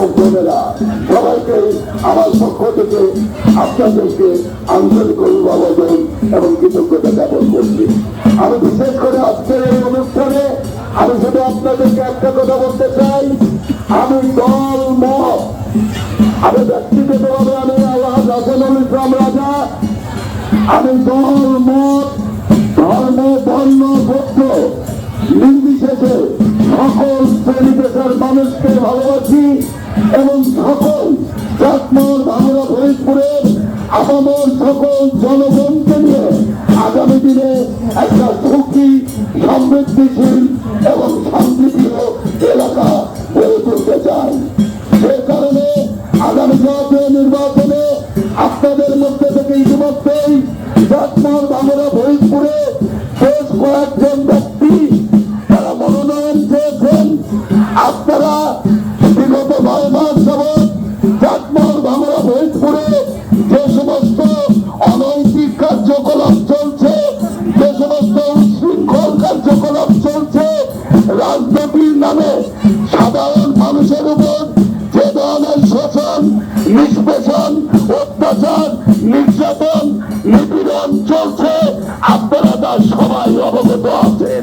এবং বোনেরা, সবাইকে আমার পক্ষ থেকে আপনাদেরকে আন্তরিক অভিভাবন এবং কৃতজ্ঞতা জ্ঞাপন করছি। আমি বিশেষ করে আজকের এই অনুষ্ঠানে আমি শুধু আপনাদেরকে একটা কথা বলতে চাই। আমি দল মত। আমি ব্যক্তিগতভাবে আমি আল্লাহ ইসলাম রাজা। আমি দল মত, ধর্ম, বর্ণ, গোত্র, নির্বিশেষে সকল শ্রেণি পেশার মানুষকে ভালোবাসি। এবং সকল চাকমর বাংলা ফরিদপুরের আপামর সকল জনগণকে নিয়ে আগামী দিনে একটা সুখী সমৃদ্ধিশীল এবং শান্তিপ্রিয় এলাকা গড়ে তুলতে চাই সে কারণে আগামী জাতীয় নির্বাচনে আপনাদের মধ্যে থেকে ইতিমধ্যেই চাকমার বাংলা ফরিদপুরে বেশ কয়েকজন ব্যক্তি তারা মনোনয়ন চেয়েছেন আপনারা রাজনীতির নামে সাধারণ মানুষের উপর যে ধরনের শোষণ, নিষ্পেষণ, অত্যাচার, নির্যাতন, নিপীড়ন চলছে, আপনারা তার সবাই অবগত আছেন।